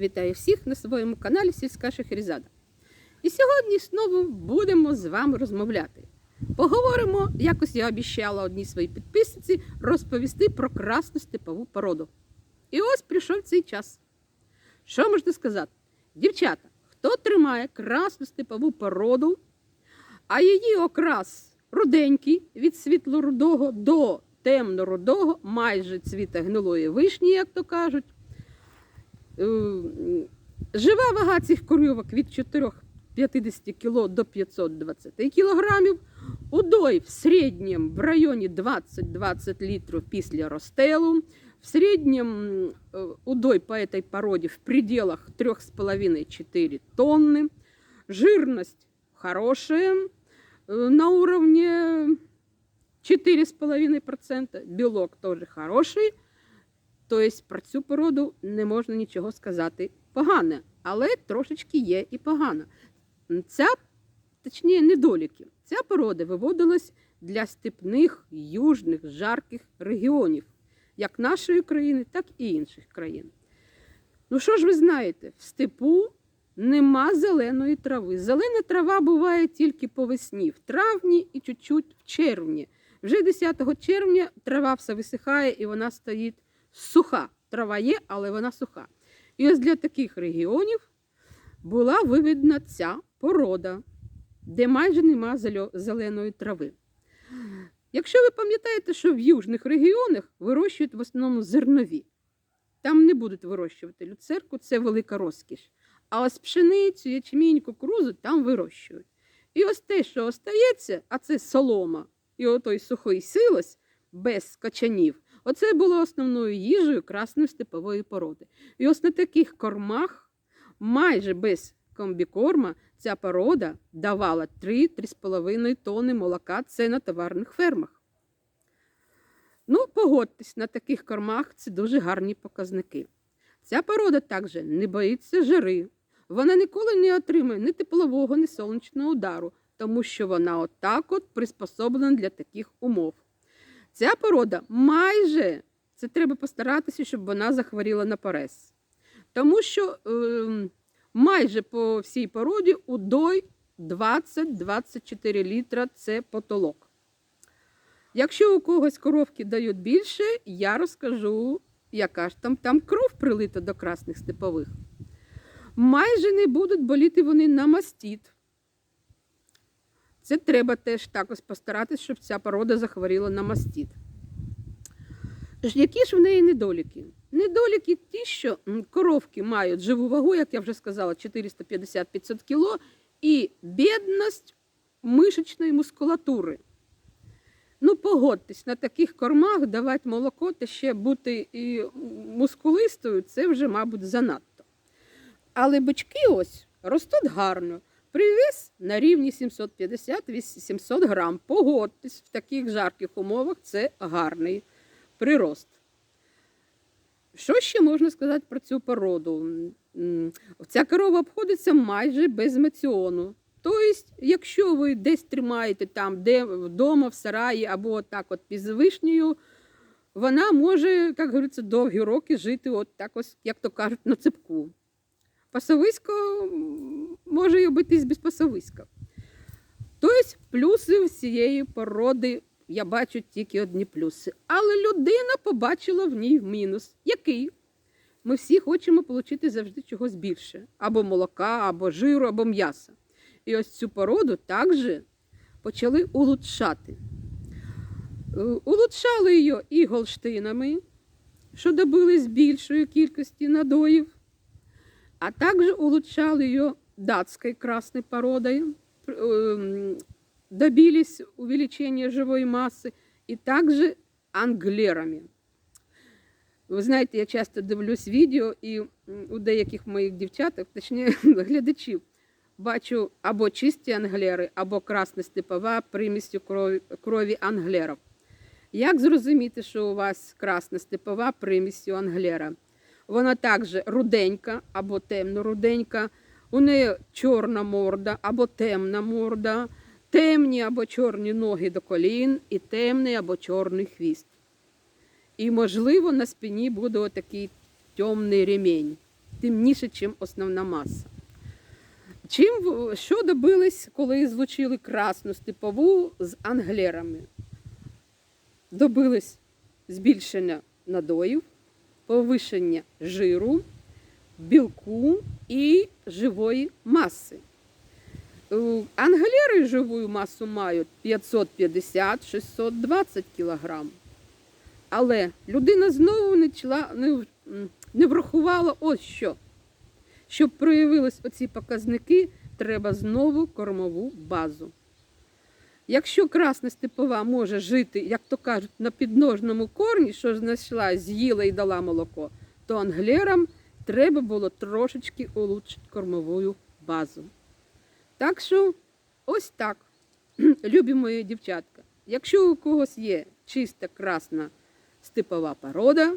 Вітаю всіх на своєму каналі Сільська Шахерезада. І сьогодні знову будемо з вами розмовляти. Поговоримо, якось я обіцяла одній своїй підписниці розповісти про красну степову породу. І ось прийшов цей час. Що можна сказати? Дівчата, хто тримає красну степову породу, а її окрас руденький від світло-рудого до темно-рудого, майже цвіта гнилої вишні, як то кажуть. Е, Жива вага цих корівок від 450 кг до 520 кг. Удой в середньому в районі 20-20 літрів після розстелу. В середнем э, удой по этой породе в пределах 3,5-4 тонны. Жирность хорошая, э, на уровне 4,5%. Білок теж хороший. Тобто про цю породу не можна нічого сказати погане, але трошечки є і погано. Ця, точніше, недоліки. Ця порода виводилась для степних, южних, жарких регіонів, як нашої країни, так і інших країн. Ну що ж ви знаєте, в степу нема зеленої трави. Зелена трава буває тільки по весні, в травні і чуть-чуть в червні. Вже 10 червня трава все висихає і вона стоїть суха. Трава є, але вона суха. І ось для таких регіонів була виведена ця порода, де майже нема зеленої трави. Якщо ви пам'ятаєте, що в южних регіонах вирощують в основному зернові, там не будуть вирощувати люцерку, це велика розкіш. А ось пшеницю, ячмінь, кукурузу там вирощують. І ось те, що остається, а це солома і отой сухий силос без качанів, оце було основною їжею красної степової породи. І ось на таких кормах, майже без комбікорма, ця порода давала 3-3,5 тонни молока. Це на товарних фермах. Ну, погодьтесь, на таких кормах це дуже гарні показники. Ця порода також не боїться жари. Вона ніколи не отримує ні теплового, ні сонячного удару, тому що вона отак от приспособлена для таких умов. Ця порода майже це треба постаратися, щоб вона захворіла на порез. Тому що е, майже по всій породі удой 20-24 літра це потолок. Якщо у когось коровки дають більше, я розкажу, яка ж там, там кров прилита до красних степових. Майже не будуть боліти вони на мастіт. Це треба теж також постаратись, щоб ця порода захворіла на мастіт. Які ж в неї недоліки? Недоліки ті, що коровки мають живу вагу, як я вже сказала, 450-500 кг, і бідність мишечної мускулатури. Ну, погодьтесь, на таких кормах давати молоко та ще бути і мускулистою, це вже, мабуть, занадто. Але бички ось ростуть гарно. Привіз на рівні 750-700 грам. Погодьтесь, в таких жарких умовах це гарний прирост. Що ще можна сказати про цю породу? Ця корова обходиться майже без маціону. Тобто, якщо ви десь тримаєте там, де вдома, в сараї або так от під вишнею, вона може, як говориться, довгі роки жити, от так ось, як то кажуть, на цепку. Пасовисько може й обійтись без пасовиська. Тобто, плюси всієї породи я бачу тільки одні плюси. Але людина побачила в ній мінус. Який? Ми всі хочемо отримати завжди чогось більше: або молока, або жиру, або м'яса. І ось цю породу також почали улучшати. Е, Улучшали її і голштинами, що добились більшої кількості надоїв, а її датською красною породою, пр- ем, добились увеличения живой массы, и также англерами. Ви знаєте, я часто дивлюсь відео, і у деяких моїх дівчаток, точніше глядачів, бачу або чисті англери, або красна степова примістю крові, крові. Як зрозуміти, що у вас красна степова примістю англера? Вона також руденька або темно-руденька, у неї чорна морда або темна морда, темні або чорні ноги до колін і темний або чорний хвіст. І, можливо, на спині буде отакий темний ремінь. темніше, ніж основна маса. Чим що добились, коли злучили красну степову з англерами? Добились збільшення надоїв, повишення жиру, білку і живої маси. Е, Англери живу масу мають 550-620 кг. Але людина знову не, чла, не, не врахувала ось що. Щоб проявились оці показники, треба знову кормову базу. Якщо красна степова може жити, як то кажуть, на підножному корні, що знайшла, з'їла і дала молоко, то англерам треба було трошечки улучшити кормову базу. Так що ось так, любі мої дівчатка. Якщо у когось є чиста красна степова порода,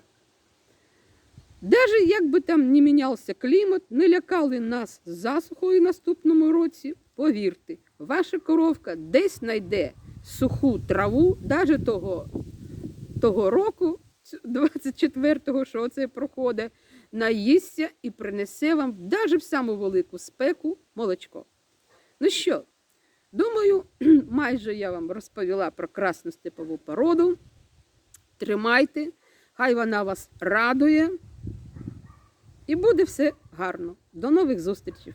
навіть як би там не мінявся клімат, не лякали нас засухою наступному році, повірте, ваша коровка десь знайде суху траву, навіть того, того року, 24-го, що це проходить, наїсться і принесе вам навіть в саму велику спеку молочко. Ну що, думаю, майже я вам розповіла про красну степову породу. Тримайте, хай вона вас радує. І буде все гарно. До нових зустрічей!